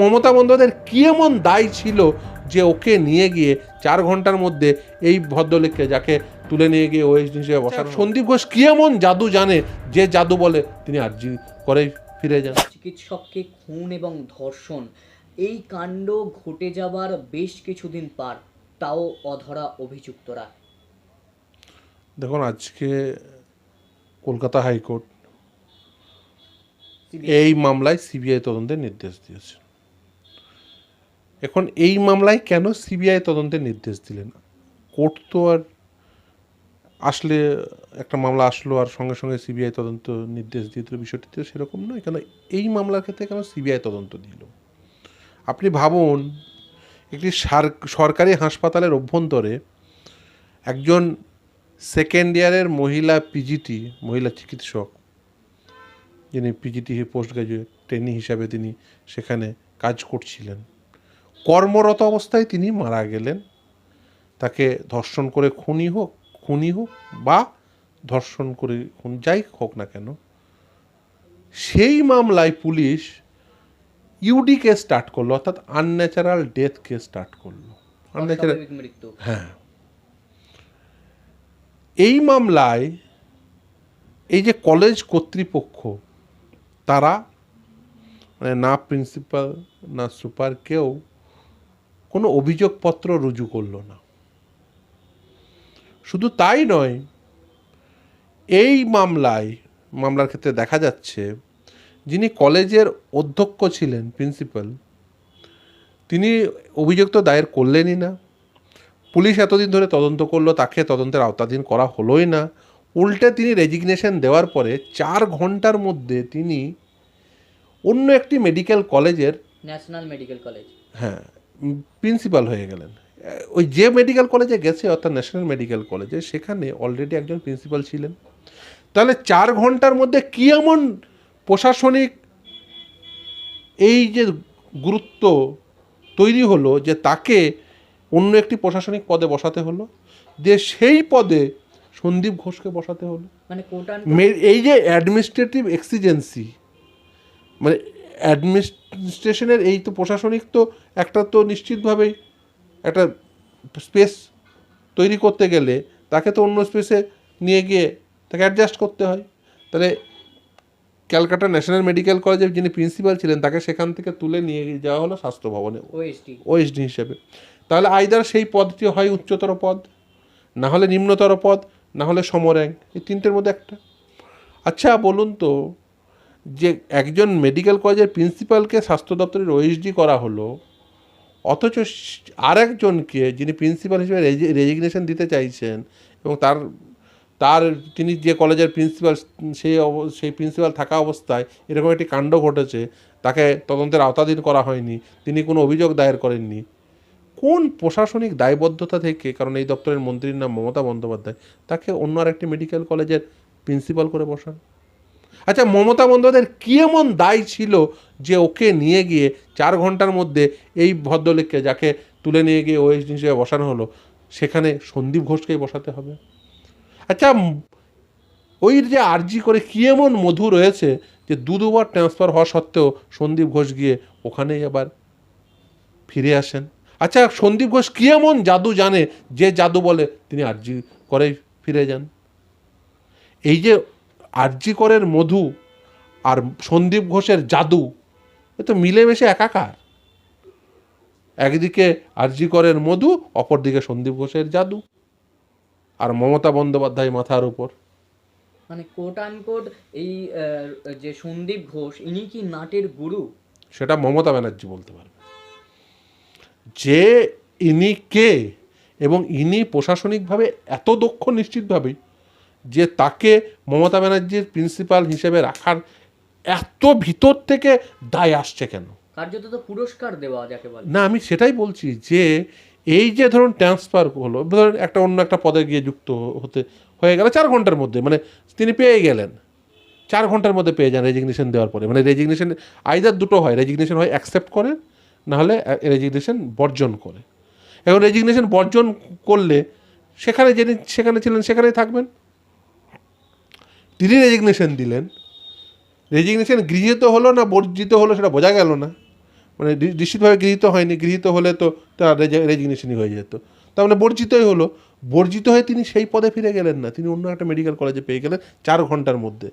মমতা বন্দ্যোপাধ্যায়ের কি এমন দায় ছিল যে ওকে নিয়ে গিয়ে চার ঘণ্টার মধ্যে এই ভদ্রলোককে যাকে তুলে নিয়ে গিয়ে ওএসডি হিসেবে বসার সন্দীপ ঘোষ কি এমন জাদু জানে যে জাদু বলে তিনি আর্জি করে ফিরে যান? চিকিৎসককে খুন এবং ধর্ষণ এই কাণ্ড ঘটে যাবার বেশ কিছুদিন পার তাও অধরা অভিযুক্তরা। দেখুন আজকে কলকাতা হাইকোর্ট এই মামলায় সিবিআই তদন্তের নির্দেশ দিয়েছে। এখন এই মামলায় কেন সিবিআই তদন্তের নির্দেশ দিলেন? কোর্ট তো আর আসলে একটা মামলা আসলো আর সঙ্গে সঙ্গে সিবিআই তদন্ত নির্দেশ দিয়ে দিল বিষয়টি, তো সেরকম নয়। কেন এই মামলার ক্ষেত্রে কেন সিবিআই তদন্ত দিল আপনি ভাবুন, একটি সার- সরকারি হাসপাতালের অভ্যন্তরে একজন সেকেন্ড ইয়ারের মহিলা পিজিটি, মহিলা চিকিৎসক, যিনি পিজিটি পোস্ট গ্রাজুয়েট, ট্রেনিং হিসাবে তিনি সেখানে কাজ করছিলেন। কর্মরত অবস্থায় তিনি মারা গেলেন। তাকে ধর্ষণ করে খুনি হোক খুনি হোক বা ধর্ষণ করে খুন যাই হোক না কেন সেই মামলায় পুলিশ ইউডি কেস স্টার্ট করল অর্থাৎ আনন্যাচারাল ডেথ কেস স্টার্ট করল। আনন্যাচারাল হ্যাঁ। এই মামলায় এই যে কলেজ কর্তৃপক্ষ তারা মানে না প্রিন্সিপাল না সুপার কেউ কোনো অভিযোগপত্র রুজু করল না। শুধু তাই নয় এই মামলায় মামলার ক্ষেত্রে দেখা যাচ্ছে যিনি কলেজের অধ্যক্ষ ছিলেন প্রিন্সিপাল তিনি অভিযোগ তো দায়ের করলেনই না। পুলিশ এতদিন ধরে তদন্ত করল তাকে তদন্তের আওতাধীন করা হলোই না। উল্টে তিনি রেজিগনেশন দেওয়ার পরে চার ঘণ্টার মধ্যে তিনি অন্য একটি মেডিকেল কলেজের ন্যাশনাল মেডিকেল কলেজ হ্যাঁ প্রিন্সিপাল হয়ে গেলেন। ওই যে মেডিকেল কলেজে গেছে অর্থাৎ ন্যাশনাল মেডিকেল কলেজে সেখানে অলরেডি একজন প্রিন্সিপাল ছিলেন। তাহলে চার ঘণ্টার মধ্যে কী এমন প্রশাসনিক এই যে গুরুত্ব তৈরি হলো যে তাকে অন্য একটি প্রশাসনিক পদে বসাতে হলো যে সেই পদে সন্দীপ ঘোষকে বসাতে হলো? মানে এই যে অ্যাডমিনিস্ট্রেটিভ এক্সিজেন্সি মানে অ্যাডমিনিস্ট্রেশনের এই তো প্রশাসনিক তো একটা তো নিশ্চিতভাবেই একটা স্পেস তৈরি করতে গেলে তাকে তো অন্য স্পেসে নিয়ে গিয়ে তাকে অ্যাডজাস্ট করতে হয়। তাহলে ক্যালকাটা ন্যাশনাল মেডিকেল কলেজের যিনি প্রিন্সিপাল ছিলেন তাকে সেখান থেকে তুলে নিয়ে যাওয়া হলো স্বাস্থ্য ভবনে। ওএসডি ওএসডি হিসেবে। তাহলে আইদার সেই পদটি হয় উচ্চতর পদ না হলে নিম্নতর পদ না হলে সমর্যাঙ্ক এই তিনটের মধ্যে একটা। আচ্ছা বলুন তো যে একজন মেডিকেল কলেজের প্রিন্সিপালকে স্বাস্থ্য দপ্তরের ওএসডি করা হলো, অথচ আর একজনকে যিনি প্রিন্সিপাল হিসেবে রেজিগনেশন দিতে চাইছেন এবং তার তার তিনি যে কলেজের প্রিন্সিপাল সেই সেই প্রিন্সিপাল থাকা অবস্থায় এরকম একটি কাণ্ড ঘটেছে, তাকে তদন্তের আওতাধীন করা হয়নি, তিনি কোনো অভিযোগ দায়ের করেননি। কোন প্রশাসনিক দায়বদ্ধতা থেকে, কারণ এই দপ্তরের মন্ত্রীর নাম মমতা বন্দ্যোপাধ্যায়, তাকে অন্য আর একটি মেডিকেল কলেজের প্রিন্সিপাল করে বসান? আচ্ছা মমতা বন্দ্যোপাধ্যায়ের কী এমন দায় ছিল যে ওকে নিয়ে গিয়ে চার ঘণ্টার মধ্যে এই ভদ্রলোককে, যাকে তুলে নিয়ে গিয়ে ওএসডি হিসেবে বসানো হলো, সেখানে সন্দীপ ঘোষকেই বসাতে হবে? আচ্ছা ওই যে আরজি করে কী এমন মধু রয়েছে যে দু দুবার ট্রান্সফার হওয়া সত্ত্বেও সন্দীপ ঘোষ গিয়ে ওখানেই আবার ফিরে আসেন? আচ্ছা সন্দীপ ঘোষ কী এমন জাদু জানে যে জাদু বলে তিনি আরজি করে ফিরে যান? এই যে আরজি করের মধু আর সন্দীপ ঘোষের জাদু এ তো মিলেমিশে একাকার। একদিকে আরজি করের মধু অপরদিকে সন্দীপ ঘোষের জাদু আর মমতা বন্দ্যোপাধ্যায় মাথার উপর। মানে কোট আনকোট এই যে সন্দীপ ঘোষ ইনি কি নাটের গুরু? সেটা মমতা ব্যানার্জি বলতে পারবে। যে ইনি কে এবং ইনি প্রশাসনিকভাবে এত দক্ষ নিশ্চিতভাবেই যে তাকে মমতা ব্যানার্জির প্রিন্সিপাল হিসেবে রাখার এত ভিতর থেকে দায় আসছে কেন? কার্যত তো পুরস্কার দেওয়া যাকে বলে। না আমি সেটাই বলছি যে এই যে ধরুন ট্রান্সফার হলো ধরুন একটা অন্য একটা পদে গিয়ে যুক্ত হতে হয়ে গেল চার ঘণ্টার মধ্যে মানে তিনি পেয়ে গেলেন। চার ঘণ্টার মধ্যে পেয়ে যান রেজিগনেশন দেওয়ার পরে। মানে রেজিগনেশন আইদার দুটো হয় রেজিগনেশন হয় অ্যাকসেপ্ট করে নাহলে রেজিগনেশন বর্জন করে। এখন রেজিগনেশন বর্জন করলে সেখানে যিনি সেখানে ছিলেন সেখানেই থাকবেন। তিনি রেজিগনেশন দিলেন। রেজিগনেশন গৃহীত হলো না বর্জিত হলো সেটা বোঝা গেল না। মানে নিশ্চিতভাবে গৃহীত হয়নি। গৃহীত হলে তো তার রেজিগনেশনই হয়ে যেত। তার মানে বর্জিতই হলো। বর্জিত হয়ে তিনি সেই পদে ফিরে গেলেন না। তিনি অন্য একটা মেডিকেল কলেজে পেয়ে গেলেন চার ঘণ্টার মধ্যে।